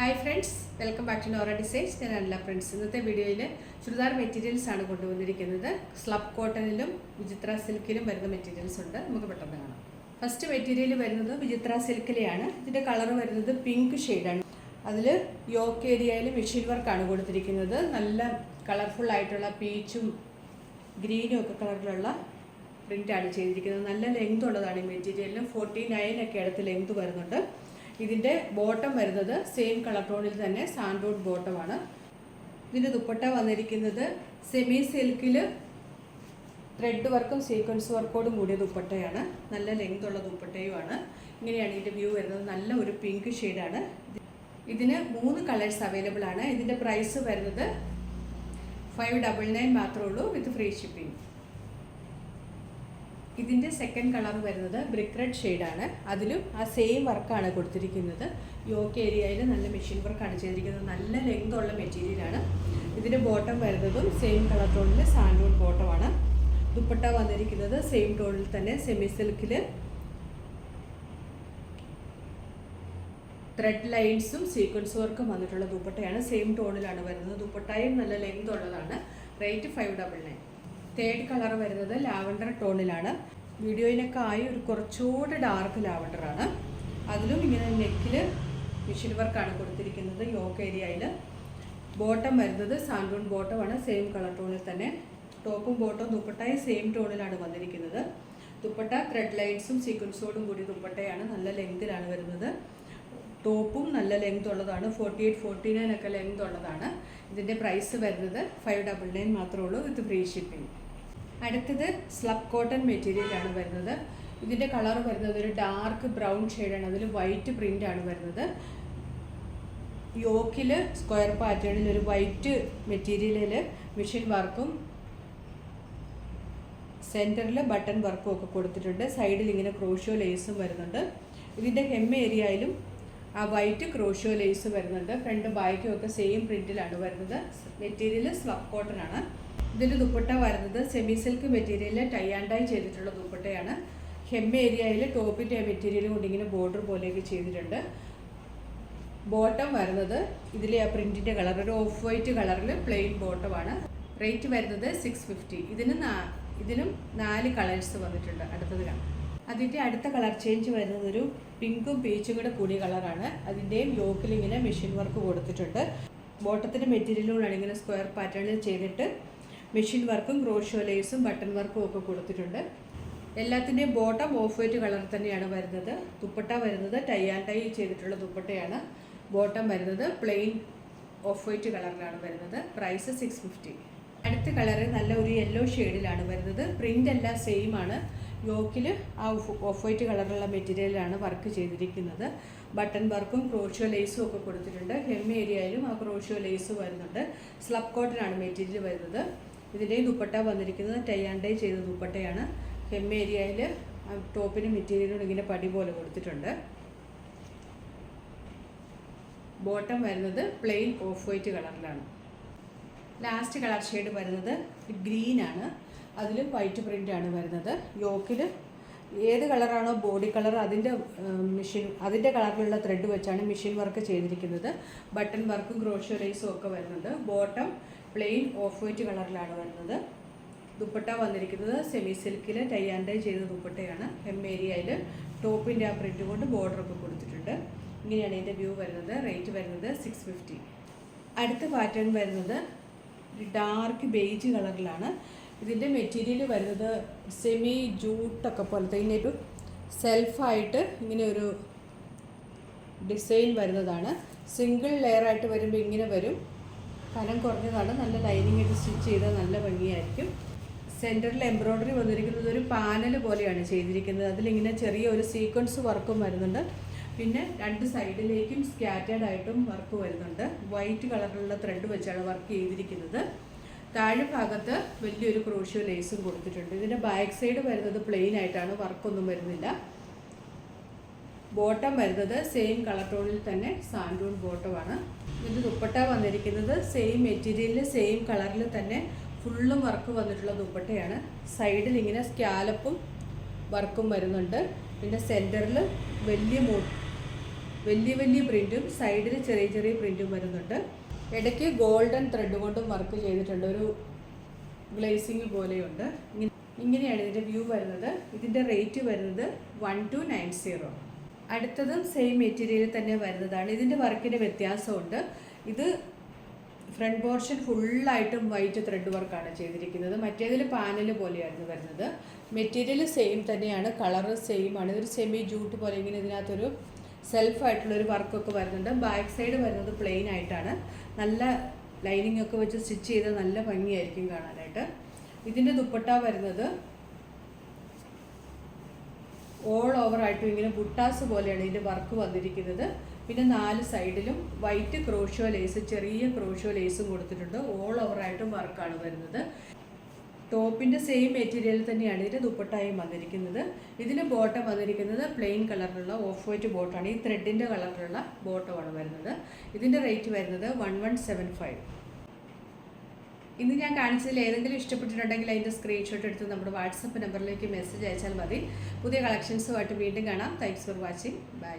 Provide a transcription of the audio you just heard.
Hi friends welcome back to Nora designs ഞാൻ അല്ല friends ഇന്നത്തെ വീഡിയോയിൽ ചുരിദാർ മെറ്റീരിയൽസ് ആണ് കൊണ്ടുവന്നിരിക്കുന്നത്. സ്ലബ് കോട്ടണിലും വിചിത്ര സിൽക്കിലും വരുന്ന മെറ്റീരിയൽസ് ഉണ്ട്. നമുക്ക് പെട്ടെന്ന് കാണാം. ഫസ്റ്റ് മെറ്റീരിയൽ വരുന്നത് വിചിത്ര സിൽക്കിലെയാണ് ഇതിന്റെ കളർ വരുന്നത് പിങ്ക് ഷെയ്ഡാണ് അതിൽ യോക്ക് ഏരിയയിൽ മെഷീൻ വർക്കാണ് കൊടുത്തിരിക്കുന്നത്. നല്ല കളർഫുൾ ആയിട്ടുള്ള പീച്ചും ഗ്രീനും ഒക്കെ കളറിലുള്ള പ്രിന്റാണ് ചെയ്തിരിക്കുന്നത്. നല്ല ലെങ്ത് ഉള്ളതാണ് ഈ മെറ്റീരിയലിന് ഫോർട്ടി നയൻ ഒക്കെ അടുത്ത് ലെങ്ത് വരുന്നുണ്ട്. ഇതിന്റെ ബോട്ടം വരുന്നത് സെയിം കളർ ടോണിൽ തന്നെ സാൻഡോഡ് ബോട്ടമാണ് ഇതിന്റെ ദുപ്പട്ട വന്നിരിക്കുന്നത് സെമി സിൽക്കിൽ ത്രെഡ് വർക്കും സീക്വൻസ് വർക്കോടും കൂടിയ ദുപ്പട്ടയാണ്. നല്ല ലെങ്ത് ഉള്ള ദുപ്പട്ടയുമാണ്. ഇങ്ങനെയാണ് ഇതിന്റെ വ്യൂ വരുന്നത്. നല്ല ഒരു പിങ്ക് ഷെയ്ഡാണ് ഇതിന് മൂന്ന് കളേഴ്സ് അവൈലബിൾ ആണ്. ഇതിന്റെ പ്രൈസ് വരുന്നത് ഫൈവ് ഡബിൾ നയൻ മാത്രമേ ഉള്ളൂ വിത്ത് ഫ്രീ ഷിപ്പിംഗ് ഇതിന്റെ സെക്കൻഡ് കളർ വരുന്നത് ബ്രിക്ക് റെഡ് ഷെയ്ഡാണ് അതിലും ആ സെയിം വർക്കാണ് കൊടുത്തിരിക്കുന്നത്. യോക്ക് ഏരിയയിൽ നല്ല മെഷീൻ വർക്കാണ് ചെയ്തിരിക്കുന്നത്. നല്ല ലെങ്ത് ഉള്ള മെറ്റീരിയലാണ് ഇതിന്റെ ബോട്ടം വരുന്നതും സെയിം കളർ ടോണിൽ സാൻഡൂൺ ബോട്ടമാണ് ദുപ്പട്ട വന്നിരിക്കുന്നത് സെയിം ടോണിൽ തന്നെ സെമി സിൽക്കിൽ ത്രെഡ് ലൈൻസും സീക്വൻസ് വർക്കും വന്നിട്ടുള്ള ദുപ്പട്ടയാണ്. സെയിം ടോണിലാണ് വരുന്നത്. ദുപ്പട്ടയും നല്ല ലെങ്ത് ഉള്ളതാണ്. Rate five double nine third colour lavender lavender ടോണിലാണ്. വീഡിയോയിലൊക്കെ ഒരു കുറച്ചുകൂടെ ഡാർക്ക് ലാവൻഡറാണ് അതിലും ഇങ്ങനെ നെക്കിൽ മിഷിൻ വർക്കാണ് കൊടുത്തിരിക്കുന്നത് യോക്ക് ഏരിയയിൽ ബോട്ടം വരുന്നത് സാൻഡൂൺ ബോട്ടമാണ് സെയിം കളർ ടോണിൽ തന്നെ. ടോപ്പും ബോട്ടവും ദുപ്പട്ടയും സെയിം ടോണിലാണ് വന്നിരിക്കുന്നത്. ദുപ്പട്ട ത്രെഡ് ലൈറ്റ്സും സീക്വൻസോടും കൂടി ദുപ്പട്ടയാണ് നല്ല ലെങ്തിലാണ് വരുന്നത്. ടോപ്പും നല്ല ലെങ്ത് ഉള്ളതാണ് ഫോർട്ടി എയ്റ്റ് ഫോർട്ടി നയൻ ഒക്കെ ലെങ്ത് ഉള്ളതാണ്. ഇതിന്റെ പ്രൈസ് വരുന്നത് ഫൈവ് ഡബിൾ നയൻ മാത്രമേ ഉള്ളൂ വിത്ത് ഫ്രീ ഷിപ്പിംഗ് അടുത്തത് സ്ലബ് കോട്ടൺ മെറ്റീരിയലാണ് വരുന്നത്. ഇതിന്റെ കളർ വരുന്നത് ഒരു ഡാർക്ക് ബ്രൗൺ ഷെയ്ഡാണ് അതിൽ വൈറ്റ് പ്രിന്റ് ആണ് വരുന്നത്. യോക്കിൽ സ്ക്വയർ പാറ്റേണിൽ ഒരു വൈറ്റ് മെറ്റീരിയലിൽ മെഷീൻ വർക്കും സെന്ററിൽ ബട്ടൺ വർക്കും ഒക്കെ കൊടുത്തിട്ടുണ്ട്. സൈഡിൽ ഇങ്ങനെ ക്രോഷ്യോ ലേസും വരുന്നുണ്ട്. ഇതിന്റെ ഹെം ഏരിയയിലും ആ വൈറ്റ് ക്രോഷ്യോ ലേസ് വരുന്നുണ്ട്. ഫ്രണ്ട് ബാക്കും ഒക്കെ സെയിം പ്രിന്റിലാണ് വരുന്നത്. മെറ്റീരിയൽ സ്ലബ് കോട്ടൺ ആണ്. ഇതിന്റെ ദുപ്പട്ട വരുന്നത് സെമി സിൽക്ക് മെറ്റീരിയലിൽ ടൈ ആൻഡ് ഡൈ ചെയ്തിട്ടുള്ള ദുപ്പട്ടയാണ്. ഹെം ഏരിയയിൽ ടോപ്പിന്റെ മെറ്റീരിയൽ കൊണ്ട് ഇങ്ങനെ ബോർഡർ പോലെയൊക്കെ ചെയ്തിട്ടുണ്ട്. ബോട്ടം വരുന്നത് ഇതിലെ ആ പ്രിന്റിന്റെ കളർ ഒരു ഓഫ് വൈറ്റ് കളറിൽ പ്ലെയിൻ ബോട്ടമാണ് റേറ്റ് വരുന്നത് സിക്സ് ഫിഫ്റ്റി ഇതിന് ഇതിനും നാല് കളേഴ്സ് വന്നിട്ടുണ്ട് അടുത്തത് കാണാം. അതിന്റെ അടുത്ത കളർ ചേഞ്ച് വരുന്നത് ഒരു പിങ്കും പീച്ചും കൂടെ കൂടിയ കളറാണ് അതിന്റെയും യോക്കിൽ ഇങ്ങനെ മെഷീൻ വർക്ക് കൊടുത്തിട്ടുണ്ട്. ബോട്ടത്തിന്റെ മെറ്റീരിയലുകളാണ് ഇങ്ങനെ സ്ക്വയർ പാറ്റേണിൽ ചെയ്തിട്ട് മെഷീൻ വർക്കും ക്രോഷോ ലേസും ബട്ടൺ വർക്കും ഒക്കെ കൊടുത്തിട്ടുണ്ട്. എല്ലാത്തിന്റെയും ബോട്ടം ഓഫ് വൈറ്റ് കളർ തന്നെയാണ് വരുന്നത്. ദുപ്പട്ട വരുന്നത് ടൈ ആൻഡ് ടൈ ചെയ്തിട്ടുള്ള ദുപ്പട്ടയാണ് ബോട്ടം വരുന്നത്. പ്ലെയിൻ ഓഫ് വൈറ്റ് കളറിലാണ് വരുന്നത്. പ്രൈസ് സിക്സ് ഫിഫ്റ്റി അടുത്ത കളറ് നല്ല ഒരു യെല്ലോ ഷെയ്ഡിലാണ് വരുന്നത്. പ്രിന്റ് എല്ലാം സെയിം ആണ്. യോക്കിൽ ആ ഓഫ് വൈറ്റ് കളറുള്ള മെറ്റീരിയലാണ് വർക്ക് ചെയ്തിരിക്കുന്നത്. ബട്ടൺ വർക്കും ക്രോഷ്യോ ലേസും ഒക്കെ കൊടുത്തിട്ടുണ്ട്. ഹെം ഏരിയയിലും ആ ക്രോഷ്യോ ലേസ് വരുന്നുണ്ട്. സ്ലബ് കോട്ടനാണ് മെറ്റീരിയൽ വരുന്നത്. ഇതിന്റെ ദുപ്പട്ട വന്നിരിക്കുന്നത് ടൈ ആൻഡ് ടൈ ചെയ്ത ദുപ്പട്ടയാണ്. ഹെം ഏരിയയിൽ ടോപ്പിന് മെറ്റീരിയലിനോട് ഇങ്ങനെ പടി പോലെ കൊടുത്തിട്ടുണ്ട്. ബോട്ടം വരുന്നത് പ്ലെയിൻ ഓഫ് വൈറ്റ് കളറിലാണ്. ലാസ്റ്റ് കളർ ഷെയ്ഡ് വരുന്നത് ഗ്രീൻ ആണ് അതിലും വൈറ്റ് പ്രിന്റ് ആണ് വരുന്നത്. യോക്കിൽ ഏത് കളറാണോ ബോഡി കളർ അതിന്റെ മെഷീൻ അതിന്റെ കളറിലുള്ള ത്രെഡ് വെച്ചാണ് മെഷീൻ വർക്ക് ചെയ്തിരിക്കുന്നത്. ബട്ടൺ വർക്കും ക്രോഷോ ലൈസും ഒക്കെ വരുന്നുണ്ട്. ബോട്ടം പ്ലെയിൻ ഓഫ് വൈറ്റ് കളറിലാണ് വരുന്നത്. ദുപ്പട്ട വന്നിരിക്കുന്നത് സെമി സിൽക്കിൽ ടൈ ആൻഡ് ടൈ ചെയ്ത ദുപ്പട്ടയാണ്. എം ഏരിയയിൽ ടോപ്പിന്റെ ആ പ്രിന്റ് കൊണ്ട് ബോർഡർ ഒക്കെ കൊടുത്തിട്ടുണ്ട്. ഇങ്ങനെയാണ് ഇതിന്റെ വ്യൂ വരുന്നത്. റേറ്റ് വരുന്നത് സിക്സ് ഫിഫ്റ്റി അടുത്ത പാറ്റേൺ വരുന്നത് ഡാർക്ക് ബേജ് കളറിലാണ് ഇതിന്റെ മെറ്റീരിയൽ വരുന്നത് സെമി ജൂട്ടൊക്കെ പോലത്തെ ഇതിന്റെ ഒരു സെൽഫായിട്ട് ഇങ്ങനെ ഒരു ഡിസൈൻ വരുന്നതാണ്. സിംഗിൾ ലെയറായിട്ട് വരുമ്പോൾ ഇങ്ങനെ വരും. കനം കുറഞ്ഞതാണ്. നല്ല ലൈനിങ് ഇട്ട് സ്റ്റിച്ച് ചെയ്താൽ നല്ല ഭംഗിയായിരിക്കും. സെന്ററിൽ എംബ്രോയ്ഡറി വന്നിരിക്കുന്നത് ഒരു പാനൽ പോലെയാണ് ചെയ്തിരിക്കുന്നത്. അതിലിങ്ങനെ ചെറിയ ഒരു സീക്വൻസ് വർക്കും വരുന്നുണ്ട്. പിന്നെ രണ്ട് സൈഡിലേക്കും സ്കാറ്റേഡ് ആയിട്ടും വർക്ക് വരുന്നുണ്ട്. വൈറ്റ് കളറിലുള്ള ത്രെഡ് വെച്ചാണ് വർക്ക് ചെയ്തിരിക്കുന്നത്. താഴെ ഭാഗത്ത് വലിയൊരു ക്രോഷ്യോ ലേസും കൊടുത്തിട്ടുണ്ട്. ഇതിന്റെ ബാക്ക് സൈഡ് വരുന്നത് പ്ലെയിൻ ആയിട്ടാണ്. വർക്കൊന്നും വരുന്നില്ല. ബോട്ടം വരുന്നത് സെയിം കളർ ടോണിൽ തന്നെ സാൻഡൂൺ ബോട്ടമാണ് ഇതിന്റെ ദുപ്പട്ട വന്നിരിക്കുന്നത് സെയിം മെറ്റീരിയലിൽ സെയിം കളറിൽ തന്നെ ഫുള്ളും വർക്ക് വന്നിട്ടുള്ള ദുപ്പട്ടയാണ്. സൈഡിൽ ഇങ്ങനെ സ്കാലപ്പും വർക്കും വരുന്നുണ്ട്. പിന്നെ സെന്ററിൽ വലിയ മോ വലിയ വലിയ പ്രിന്റും സൈഡിൽ ചെറിയ ചെറിയ പ്രിന്റും വരുന്നുണ്ട്. ഇടയ്ക്ക് ഗോൾഡൻ ത്രെഡ് കൊണ്ടും വർക്ക് ചെയ്തിട്ടുണ്ട്. ഒരു ഗ്ലേസിങ് പോലെയുണ്ട്. ഇങ്ങനെ- ഇങ്ങനെയാണ് ഇതിന്റെ വ്യൂ വരുന്നത്. ഇതിന്റെ റേറ്റ് വരുന്നത് വൺ ടു നയൻ സീറോ അടുത്തതും സെയിം മെറ്റീരിയൽ തന്നെ വരുന്നതാണ്. ഇതിന്റെ വർക്കിന് വ്യത്യാസമുണ്ട്. ഇത് ഫ്രണ്ട് പോർഷൻ ഫുള്ളായിട്ടും വൈറ്റ് ത്രെഡ് വർക്കാണ് ചെയ്തിരിക്കുന്നത്. മറ്റേതിൽ പാനൽ പോലെയായിരുന്നു വരുന്നത്. മെറ്റീരിയൽ സെയിം തന്നെയാണ്. കളറ് സെയിം ആണ്. ഇതൊരു സെമി ജൂട്ട് പോലെ ഇങ്ങനെ ഇതിനകത്തൊരു സെൽഫായിട്ടുള്ളൊരു വർക്കൊക്കെ വരുന്നുണ്ട്. ബാക്ക് സൈഡ് വരുന്നത് പ്ലെയിൻ ആയിട്ടാണ്. നല്ല ലൈനിങ് ഒക്കെ വെച്ച് സ്റ്റിച്ച് ചെയ്ത് നല്ല ഭംഗിയായിരിക്കും കാണാനായിട്ട്. ഇതിന്റെ ദുപ്പട്ട വരുന്നത് ഓൾ ഓവർ ആയിട്ടും ഇങ്ങനെ ബുട്ടാസ് പോലെയാണ് ഇതിന്റെ വർക്ക് വന്നിരിക്കുന്നത്. പിന്നെ നാല് സൈഡിലും വൈറ്റ് ക്രോഷോ ലേസ് ചെറിയ ക്രോഷോ ലേസും കൊടുത്തിട്ടുണ്ട്. ഓൾ ഓവർ ആയിട്ടും വർക്കാണ് വരുന്നത്. ടോപ്പിന്റെ സെയിം മെറ്റീരിയൽ തന്നെയാണ് ഇതിന്റെ ദുപ്പട്ടായും വന്നിരിക്കുന്നത്. ഇതിന് ബോട്ടം വന്നിരിക്കുന്നത് പ്ലെയിൻ കളറിലുള്ള ഓഫ് വൈറ്റ് ബോട്ടാണ് ഈ ത്രെഡിന്റെ കളറിലുള്ള ബോട്ടമാണ് വരുന്നത്. ഇതിന്റെ റേറ്റ് വരുന്നത് വൺ വൺ സെവൻ ഫൈവ് ഇന്ന് ഞാൻ കാണിച്ചതിൽ ഏതെങ്കിലും ഇഷ്ടപ്പെട്ടിട്ടുണ്ടെങ്കിൽ അതിന്റെ സ്ക്രീൻഷോട്ട് എടുത്ത് നമ്മുടെ വാട്സപ്പ് നമ്പറിലേക്ക് മെസ്സേജ് അയച്ചാൽ മതി. പുതിയ കളക്ഷൻസുമായിട്ട് വീണ്ടും കാണാം. Thanks for watching bye